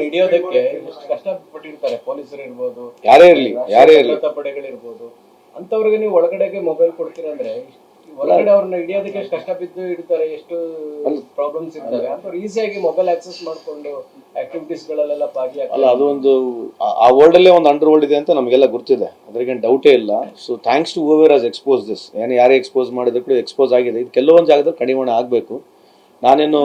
ಹಿಡಿಯೋದಕ್ಕೆ ಎಷ್ಟು ಕಷ್ಟಪಟ್ಟಿರ್ತಾರೆ. ಪೊಲೀಸರು ಇರ್ಬೋದು ಯಾರೇ ಇರ್ಲಿ ಯಾರೇ ಇರ್ಲಿ. ಪಡೆಗಳಿರ್ಬೋದು ಅಂತವ್ರಿಗೆ ನೀವು ಒಳಗಡೆಗೆ ಮೊಬೈಲ್ ಕೊಡ್ತೀರಾ ಅಂದ್ರೆ ಒಳಗಡೆ ಅವ್ರನ್ನ ಹಿಡಿಯೋದಕ್ಕೆ ಎಷ್ಟು ಕಷ್ಟ ಬಿದ್ದು ಇಡ್ತಾರೆ ಎಷ್ಟು ಪ್ರಾಬ್ಲಮ್ಸ್ ಇರ್ತವೆ ಅಂತವ್ರು ಈಸಿಯಾಗಿ ಮೊಬೈಲ್ ಆಕ್ಸೆಸ್ ಮಾಡ್ಕೊಂಡು ಆಕ್ಟಿವಿಟೀಸ್ ಗಳಲ್ಲೆಲ್ಲ ಅಲ್ಲ ಭಾಗಿಯಾಗ್ತಾರೆ ಅದು ಒಂದು ಆ- ವರ್ಲ್ಡ್ ಅಲ್ಲೇ ಒಂದು ಅಂಡರ್ ವರ್ಲ್ಡ್ ಇದೆ ಅಂತ ನಮಗೆಲ್ಲ ಗೊತ್ತಿದೆ. ಅದ್ರಿಗೆ ಡೌಟೇ ಇಲ್ಲ. So thanks to over as expose this ಏನು ಯಾರೇ ಎಕ್ಸ್ಪೋಸ್ ಮಾಡಿದ್ರು ಕೂಡ ಎಕ್ಸ್ಪೋಸ್ ಆಗಿದೆ. ಇದು ಕೆಲವೊಂದು ಜಾಗದಲ್ಲಿ ಕಡಿವಾಣ ಆಗಬೇಕು. ನಾನೇನು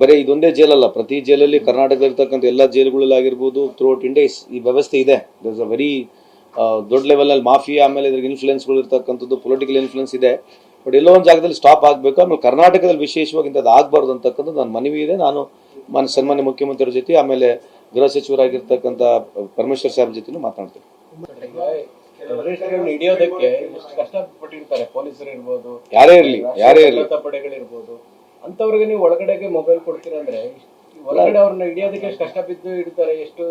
ಬರೀ ಇದೊಂದೇ ಜೈಲಲ್ಲ ಪ್ರತಿ ಜೈಲಲ್ಲಿ ಕರ್ನಾಟಕದಲ್ಲಿ ಇರ್ತಕ್ಕಂಥ ಎಲ್ಲ ಜೈಲುಗಳಲ್ಲಾಗಿರ್ಬೋದು ಥ್ರೂಔಟ್ ಇಂಡಿಯಾ ಈ ವ್ಯವಸ್ಥೆ ಇದೆ. ದಸ್ ಅ ವೆರಿ ದೊಡ್ಡ ಲೆವೆಲಲ್ಲಿ ಮಾಫಿಯಾ ಆಮೇಲೆ ಇದ್ರಿಗೆ ಇನ್ಫ್ಲುಯೆನ್ಸ್ಗಳು ಇರ್ತಕ್ಕಂಥದ್ದು ಪೊಲಿಟಿಕಲ್ ಇನ್ಫ್ಲುಯೆನ್ಸ್ ಇದೆ. ಬಟ್ ಎಲ್ಲೋ ಒಂದು ಜಾಗದಲ್ಲಿ ಸ್ಟಾಪ್ ಆಗಬೇಕು. ಆಮೇಲೆ ಕರ್ನಾಟಕದಲ್ಲಿ ವಿಶೇಷವಾಗಿ ಇಂಥದ್ದು ಆಗಬಾರ್ದು ಅಂತಕ್ಕಂಥದ್ದು ನನ್ನ ಮನವಿ ಇದೆ. ನಾನು ಮಾನ್ಯ ಸನ್ಮಾನ್ಯ ಮುಖ್ಯಮಂತ್ರಿಯವ್ರ ಜೊತೆ ಆಮೇಲೆ ಗೃಹ ಸಚಿವರಾಗಿರ್ತಕ್ಕಂಥ ಪರಮೇಶ್ವರ್ ಸಾಹೇಬ್ ಜೊತೆನೂ ಮಾತನಾಡ್ತೀನಿ. ಹಿಡಿಯೋದಕ್ಕೆ ಯಾರೇ ಇರ್ಲಿ ಯಾರೇ ಇರಲಿ. ಅಂತವ್ರಿಗೆ ನೀವು ಒಳಗಡೆಗೆ ಮೊಬೈಲ್ ಕೊಡ್ತೀರಾ ಅಂದ್ರೆ ಒಳಗಡೆ ಅವ್ರನ್ನ ಹಿಡಿಯೋದಕ್ಕೆ ಎಷ್ಟು ಕಷ್ಟ ಬಿದ್ದು ಇಡ್ತಾರೆ ಎಷ್ಟು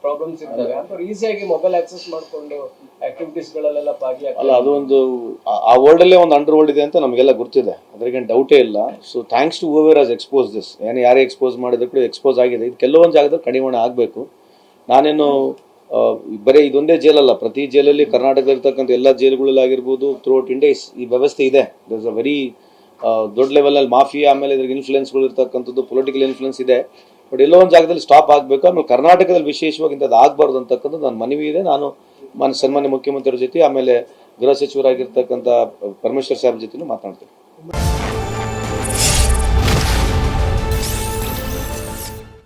ಪ್ರಾಬ್ಲಮ್ಸ್ ಇರ್ತವೆ. ಅಂತ ಈಸಿಯಾಗಿ ಮೊಬೈಲ್ ಆಕ್ಸೆಸ್ ಮಾಡಿಕೊಂಡು ಆಕ್ಟಿವಿಟೀಸ್ ಗಳಲ್ಲೆಲ್ಲ ಅಲ್ಲ ಅದು ಒಂದು ಆ- ವರ್ಲ್ಡ್ ಅಲ್ಲೇ ಒಂದು ಅಂಡರ್ ವರ್ಲ್ಡ್ ಇದೆ ಅಂತ ನಮಗೆಲ್ಲ ಗೊತ್ತಿದೆ. ಅದ್ರಿಗೆ ಡೌಟೇ ಇಲ್ಲ. So thanks to over as expose this ಏನು ಯಾರೇ ಎಕ್ಸ್ಪೋಸ್ ಮಾಡಿದ್ರು ಕೂಡ ಎಕ್ಸ್ಪೋಸ್ ಆಗಿದೆ. ಇದು ಕೆಲವೊಂದು ಜಾಗದಲ್ಲಿ ಕಡಿವಾಣ ಆಗಬೇಕು. ನಾನೇನು ಬರೀ ಇದೊಂದೇ ಜೈಲಲ್ಲ. ಪ್ರತಿ ಜೈಲಲ್ಲಿ ಕರ್ನಾಟಕದಲ್ಲಿ ಇರ್ತಕ್ಕಂಥ ಎಲ್ಲ ಜೈಲುಗಳಲ್ಲಾಗಿರ್ಬೋದು ಥ್ರೂಔಟ್ ಇಂಡಿಯಾ ಈ ವ್ಯವಸ್ಥೆ ಇದೆ. ದರ್ಸ್ ಅ ವೆರಿ ದೊಡ್ಡ ಲೆವೆಲಲ್ಲಿ ಮಾಫಿಯಾ ಆಮೇಲೆ ಇದ್ರಿಗೆ ಇನ್ಫ್ಲುಯೆನ್ಸ್ಗಳು ಇರ್ತಕ್ಕಂಥದ್ದು ಪೊಲಿಟಿಕಲ್ ಇನ್ಫ್ಲುಯೆನ್ಸ್ ಇದೆ. ಬಟ್ ಎಲ್ಲೋ ಒಂದು ಜಾಗದಲ್ಲಿ ಸ್ಟಾಪ್ ಆಗಬೇಕು. ಆಮೇಲೆ ಕರ್ನಾಟಕದಲ್ಲಿ ವಿಶೇಷವಾಗಿ ಇಂಥದ್ದು ಆಗಬಾರ್ದು ಅಂತಕ್ಕಂಥದ್ದು ನನ್ನ ಮನವಿ ಇದೆ. ನಾನು ಮಾನ್ಯ, ಸನ್ಮಾನ್ಯ ಮುಖ್ಯಮಂತ್ರಿಯವ್ರ ಜೊತೆ ಆಮೇಲೆ ಗೃಹ ಸಚಿವರಾಗಿರ್ತಕ್ಕಂಥ ಪರಮೇಶ್ವರ್ ಸಾಹೇಬ್ ಜೊತೆ ಮಾತನಾಡ್ತೀನಿ